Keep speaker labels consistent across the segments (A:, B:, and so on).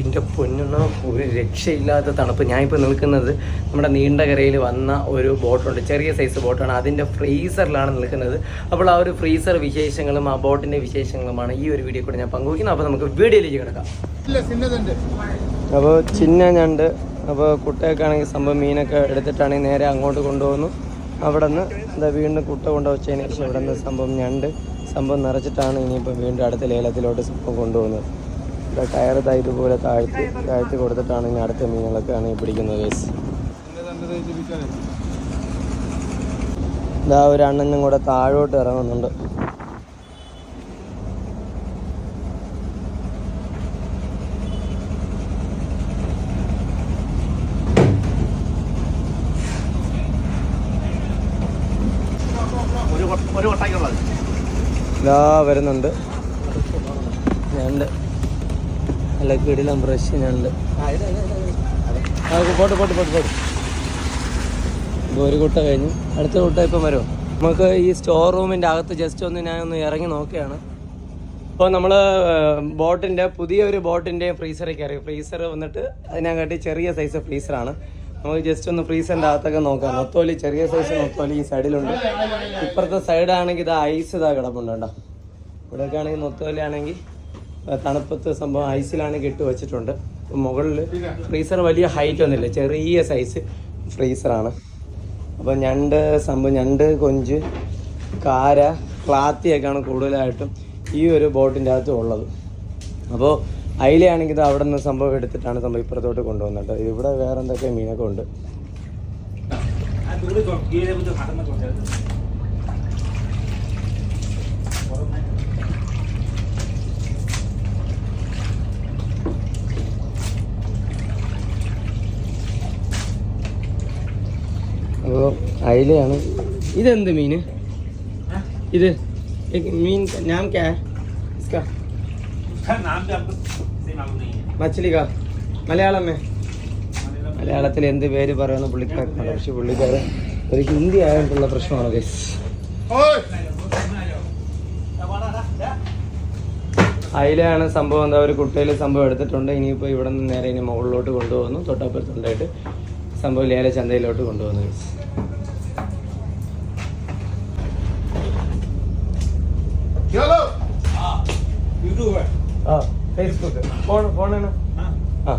A: എന്റെ പൊന്നെണ്ണ ഒരു രക്ഷയില്ലാത്ത തണുപ്പ്. ഞാനിപ്പോൾ നിൽക്കുന്നത് നമ്മുടെ നീണ്ടകരയിൽ വന്ന ഒരു ബോട്ടുണ്ട്. ചെറിയ സൈസ് ബോട്ടാണ്. അതിന്റെ ഫ്രീസറിലാണ് നിൽക്കുന്നത്. അപ്പോൾ ആ ഒരു ഫ്രീസർ വിശേഷങ്ങളും ആ ബോട്ടിന്റെ വിശേഷങ്ങളുമാണ് ഈ ഒരു വീഡിയോ കൂടെ ഞാൻ പങ്കുവയ്ക്കുന്നത്. അപ്പോൾ നമുക്ക് വീഡിയോയിലേക്ക് കിടക്കാം. അപ്പോൾ ചിന്ന ഞണ്ട് അപ്പോൾ കുട്ടയൊക്കെയാണെങ്കിൽ സംഭവം മീനൊക്കെ എടുത്തിട്ടാണെങ്കിൽ നേരെ അങ്ങോട്ട് കൊണ്ടുപോകുന്നു. അവിടെ നിന്ന് എന്താ വീണ്ടും കുട്ട കൊണ്ടുവച്ചതിന് ശേഷം ഇവിടെ നിന്ന് സംഭവം ഞണ്ട്. സംഭവം നിറച്ചിട്ടാണ് ഇനിയിപ്പോൾ വീണ്ടും അടുത്ത ലേലത്തിലോട്ട് സംഭവം കൊണ്ടുപോകുന്നത്. ടയർ ഇതാ ഇതുപോലെ താഴ്ത്തി താഴ്ത്തി കൊടുത്തിട്ടാണ് ഇനി അടുത്ത മീനുകളൊക്കെയാണ് ഈ പിടിക്കുന്നത് കേസ് ഇതാ ഒരു അണ്ണനും കൂടെ താഴോട്ട് ഇറങ്ങുന്നുണ്ട്. ഇതാ വരുന്നുണ്ട്. ഞണ്ട് നല്ല കിടിലം ബ്രഷ് ആ പോട്ട് പോട്ട് പോട്ട് പോട്ട്. ഇപ്പോൾ ഒരു കുട്ട കഴിഞ്ഞു. അടുത്ത കുട്ട ഇപ്പം വരുമോ നമുക്ക് ഈ സ്റ്റോർ റൂമിന്റെ അകത്ത് ജസ്റ്റ് ഒന്ന് ഞാൻ ഒന്ന് ഇറങ്ങി നോക്കുകയാണ് ഇപ്പോൾ നമ്മൾ ബോട്ടിന്റെ പുതിയ ഒരു ബോട്ടിന്റെ ഫ്രീസറിൽ കയറി. ഫ്രീസർ വന്നിട്ട് അതിനകത്ത് ചെറിയ സൈസ് ഫ്രീസറാണ് നമുക്ക് ജസ്റ്റ് ഒന്ന് ഫ്രീസറിന്റെ അകത്തൊക്കെ നോക്കാം. നൊത്തോലി ചെറിയ സൈസ് നൊത്തോലി ഈ സൈഡിലുണ്ട് ഇപ്പുറത്തെ സൈഡാണെങ്കിൽ ഇത് ഐസ് ഇതാ കിടപ്പുണ്ട് കേട്ടോ ഇവിടെയൊക്കെ ആണെങ്കിൽ നൊത്തോലി ആണെങ്കിൽ തണുപ്പത്ത് സംഭവം ഐസിലാണ് കെട്ടി വെച്ചിട്ടുണ്ട്. മുകളിൽ ഫ്രീസർ വലിയ ഹൈറ്റ് ഒന്നുമില്ല ചെറിയ സൈസ് ഫ്രീസറാണ്. അപ്പോൾ ഞണ്ട് സംഭവം ഞണ്ട് കൊഞ്ച് കാര ക്ലാത്തിയൊക്കെയാണ് കൂടുതലായിട്ടും ഈ ഒരു ബോട്ടിന്റെ അകത്ത് ഉള്ളത്. അപ്പോൾ അയിലയാണെങ്കിൽ അവിടെ നിന്ന് സംഭവം എടുത്തിട്ടാണ് സംഭവം ഇപ്പുറത്തോട്ട് കൊണ്ടുവന്നത്. ഇവിടെ വേറെ എന്തൊക്കെ മീനൊക്കെ ഉണ്ട്. അപ്പോൾ അയിലയാണ് ഇതെന്ത് മീന് ഇത് एक मीन का नाम क्या है इसका
B: नाम भी आपको सही मालूम नहीं है
A: മച്ചിലി കാ മലയാളം മേ മലയാളത്തിൽ എന്ത് പേര് പറയുന്ന പുള്ളിക്കാരനാണ് പക്ഷെ പുള്ളിക്കാരൻ ഒരു ഹിന്ദി ആയിട്ടുള്ള പ്രശ്നമാണ് ഗൈസ് അതിലാണ് സംഭവം എന്താ ഒരു കുട്ടയിൽ സംഭവം എടുത്തിട്ടുണ്ട് ഇനിയിപ്പോൾ ഇവിടെ നിന്ന് നേരെ ഇനി മുകളിലോട്ട് കൊണ്ടുപോകുന്നു തൊട്ടപ്പുറത്തുണ്ടായിട്ട് സംഭവം ലേല ചന്തയിലോട്ട് കൊണ്ടുപോകുന്നു ഗൈസ്
B: चलो यूट्यूब है
A: ആ ഫേസ്ബുക്ക് ഫോൺ ഫോണാണ്
B: हाँ
A: ആ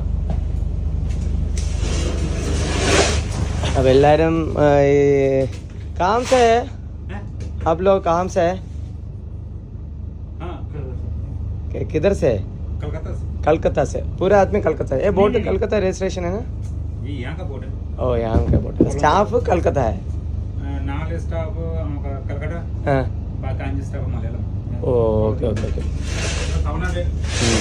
A: अब എല്ലാരും ആ, ഈ काम से है
B: हैं?
A: आप लोग काम से है
B: हाँ
A: कि- किधर से है
B: कलकत्ता से
A: कलकत्ता से पूरा आदमी कलकत्ता है ये बोट
B: नहीं, नहीं।
A: कलकत्ता रजिस्ट्रेशन है ना
B: ये यहाँ का बोर्ड है
A: ओ यहाँ का बोट स्टाफ कलकत्ता है
B: നാല് സ്റ്റാഫ് നമുക്ക് കൽക്കട്ട
A: हाँ
B: ബാക്കി അഞ്ച് സ്റ്റാഫ് മലയാളം
A: ओ ओके ओके ओके
B: തമിഴ്നാട്
A: हम्म.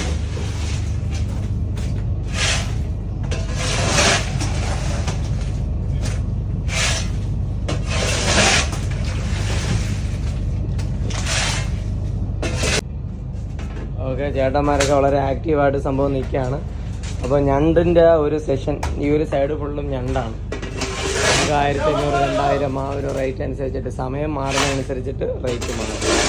A: ഓക്കെ ചേട്ടന്മാരൊക്കെ വളരെ ആക്റ്റീവായിട്ട് സംഭവം നിൽക്കുകയാണ് അപ്പോൾ ഞണ്ടിന്റെ ഒരു സെഷൻ ഈ ഒരു സൈഡ് ഫുള്ളും ഞണ്ടാണ്. നമുക്ക് ആയിരത്തി അഞ്ഞൂറ് രണ്ടായിരം ആ ഒരു റേറ്റ് അനുസരിച്ചിട്ട് സമയം മാറുന്നതനുസരിച്ചിട്ട് റേറ്റ് മാറും